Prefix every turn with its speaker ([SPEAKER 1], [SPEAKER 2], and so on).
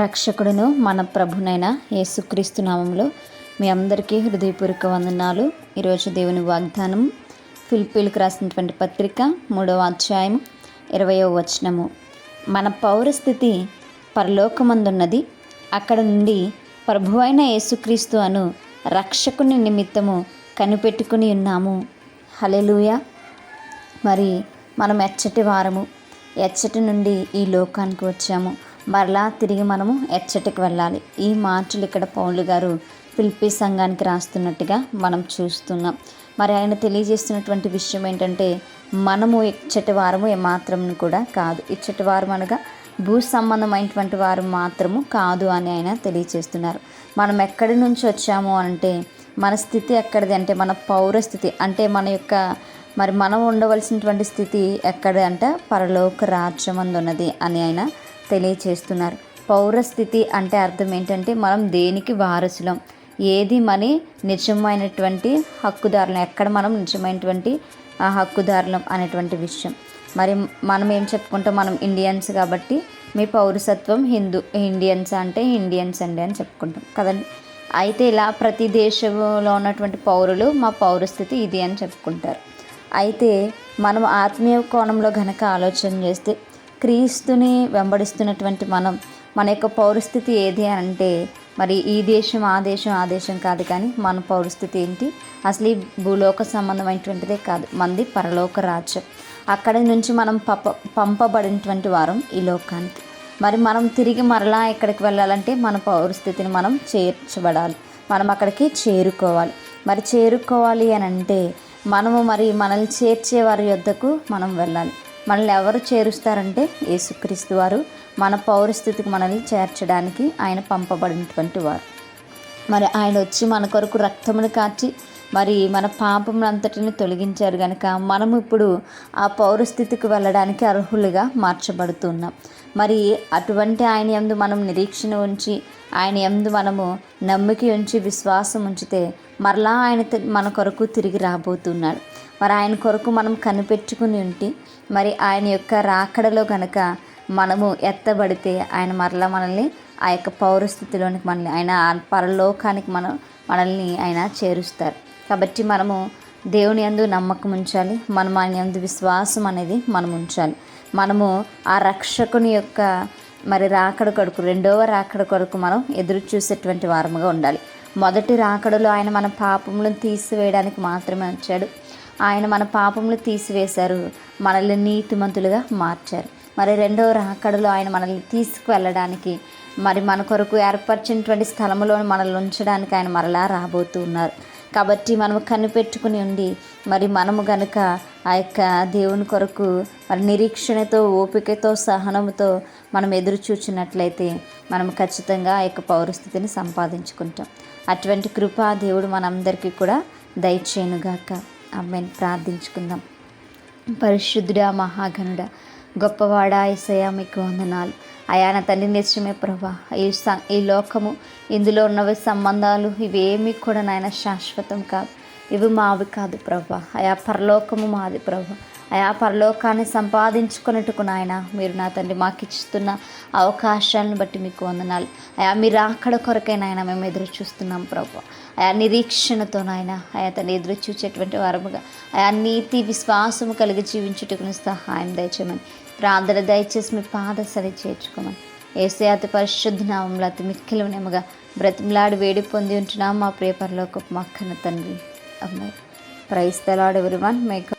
[SPEAKER 1] రక్షకుడును మన ప్రభునైన యేసుక్రీస్తు నామంలో మీ అందరికీ హృదయపూర్వక వందనాలు. ఈరోజు దేవుని వాగ్దానం ఫిలిపీలకు రాసినటువంటి పత్రిక మూడవ అధ్యాయం ఇరవయో వచనము. మన పౌరస్థితి పరలోకమందున్నది. అక్కడ నుండి ప్రభువైన యేసుక్రీస్తు అను రక్షకుని నిమిత్తము కనిపెట్టుకుని ఉన్నాము. హలెలుయ మరి మనం ఎచ్చటి వారము ఎచ్చటి నుండి ఈ లోకానికి వచ్చాము. మరలా తిరిగి మనము ఎచ్చటికి వెళ్ళాలి. ఈ మార్చులు ఇక్కడ పౌలు గారు పిలిపి సంఘానికి రాస్తున్నట్టుగా మనం చూస్తున్నాం. మరి ఆయన తెలియజేస్తున్నటువంటి విషయం ఏంటంటే మనము ఇచ్చటి వారము ఏమాత్రం కూడా కాదు. ఇచ్చటి వారం అనగా భూ సంబంధమైనటువంటి వారు మాత్రము కాదు అని ఆయన తెలియజేస్తున్నారు. మనం ఎక్కడి నుంచి వచ్చాము అంటే మన స్థితి ఎక్కడిది అంటే మన పౌరస్థితి అంటే మన యొక్క మరి మనం ఉండవలసినటువంటి స్థితి ఎక్కడ అంటే పరలోక రాజ్యం ఉన్నది అని ఆయన తెలియచేస్తున్నారు. పౌరస్థితి అంటే అర్థం ఏంటంటే మనం దేనికి వారసులం? ఏది మనీ? నిజమైనటువంటి హక్కుదారులం. ఎక్కడ మనం నిజమైనటువంటి హక్కుదారులం అనేటువంటి విషయం. మరి మనం ఏం చెప్పుకుంటాం? మనం ఇండియన్స్ కాబట్టి మీ పౌరసత్వం హిందూ ఇండియన్స్ అంటే ఇండియన్స్ అండి అని చెప్పుకుంటాం. కదండి? అయితే ఇలా ప్రతి దేశంలో ఉన్నటువంటి పౌరులు మా పౌరస్థితి ఇది అని చెప్పుకుంటారు. అయితే మనం ఆత్మీయ కోణంలో కనుక ఆలోచన చేస్తే క్రీస్తుని వెంబడిస్తున్నటువంటి మనం మన యొక్క పౌరస్థితి ఏది అంటే మరి ఈ దేశం ఆ దేశం ఆ దేశం కాదు కానీ మన పౌరస్థితి ఏంటి? అసలు ఈ భూలోక సంబంధమైనటువంటిదే కాదు. మంది పరలోక రాజ్యం. అక్కడి నుంచి మనం పప పంపబడినటువంటి వారం ఈ లోకానికి. మరి మనం తిరిగి మరలా ఎక్కడికి వెళ్ళాలంటే మన పౌరస్థితిని మనం చేర్చబడాలి. మనం అక్కడికి చేరుకోవాలి. మరి చేరుకోవాలి అని అంటే మనము మరి మనల్ని చేర్చే వారి యొద్దకు మనం వెళ్ళాలి. మనల్ని ఎవరు చేరుస్తారంటే యేసుక్రీస్తు వారు. మన పౌరస్థితికి మనల్ని చేర్చడానికి ఆయన పంపబడినటువంటి వారు. మరి ఆయన వచ్చి మన కొరకు రక్తమును కాచి మరి మన పాపములంతటిని తొలగించారు కనుక మనం ఇప్పుడు ఆ పౌరస్థితికి వెళ్ళడానికి అర్హులుగా మార్చబడుతున్నాం. మరి అటువంటి ఆయన ఎందు మనం నిరీక్షణ ఉంచి ఆయన ఎందు మనము నమ్మిక ఉంచి విశ్వాసం ఉంచితే మరలా ఆయన మన కొరకు తిరిగి రాబోతున్నాడు. మరి ఆయన కొరకు మనం కనిపెట్టుకుని ఉంటే మరి ఆయన యొక్క రాకడలో కనుక మనము ఎత్తబడితే ఆయన మరలా మనల్ని ఆ యొక్క పౌరస్థితిలోనికి మనల్ని ఆయన పరలోకానికి మనం మనల్ని ఆయన చేరుస్తారు. కాబట్టి మనము దేవుని అందు నమ్మకం ఉంచాలి. మనం ఆయన అందు విశ్వాసం అనేది మనం ఉంచాలి. మనము ఆ రక్షకుని యొక్క మరి రాకడ కొడుకు రెండవ రాకడ కొడుకు మనం ఎదురు చూసేటువంటి వారముగా ఉండాలి. మొదటి రాకడలో ఆయన మన పాపములను తీసివేయడానికి మాత్రమే వచ్చాడు. ఆయన మన పాపములు తీసివేశారు మనల్ని నీతిమంతులుగా మార్చారు. మరి రెండవ రాకడలో ఆయన మనల్ని తీసుకువెళ్ళడానికి మరి మన కొరకు ఏర్పరిచినటువంటి స్థలంలో మనల్ని ఉంచడానికి ఆయన మరలా రాబోతున్నారు కాబట్టి మనము కనిపెట్టుకుని ఉండి మరి మనము గనుక ఆ యొక్క దేవుని కొరకు మరి నిరీక్షణతో ఓపికతో సహనంతో మనం ఎదురు చూచినట్లయితే మనం ఖచ్చితంగా ఆ యొక్క పౌరస్థితిని సంపాదించుకుంటాం. అటువంటి కృప దేవుడు మనందరికీ కూడా దయచేయనుగాక. అమ్మాయిని ప్రార్థించుకుందాం. పరిశుద్ధుడా మహాగణుడ గొప్పవాడ ఏసయ మీకు వందనాలు. అయా నా తండ్రి నిశ్చయమే ప్రభా ఈ ఈ లోకము ఇందులో ఉన్నవి సంబంధాలు ఇవేమీ కూడా నాయన శాశ్వతం కాదు. ఇవి మావి కాదు ప్రభా. అయా పరలోకము మాది ప్రభా. అయా పరలోకాన్ని సంపాదించుకున్నట్టుకు నాయన మీరు నా తండ్రి మాకు ఇస్తున్న అవకాశాలను బట్టి మీకు వందనాలు. అయా మీరు అక్కడ కొరకే మేము ఎదురు చూస్తున్నాం ప్రభు. అయా నిరీక్షణతో నాయన అయా తను ఎదురు చూసేటువంటి వరముగా అయా నీతి విశ్వాసము కలిగి జీవించుటకుని సహాయం దయచేయమని ప్రార్థన దయచేసి మీ పాద సరి చేర్చుకోమని. ఏసే అతి పరిశుద్ధ నామంలో అతి మిక్కిలి నెమ్మగా బ్రతిమలాడి వేడి పొంది ఉంటున్నాం మా ప్రియపరలోకి మక్కన తండ్రి. అమ్మాయి ప్రైస్తలాడు ఎవరి వన్ మేక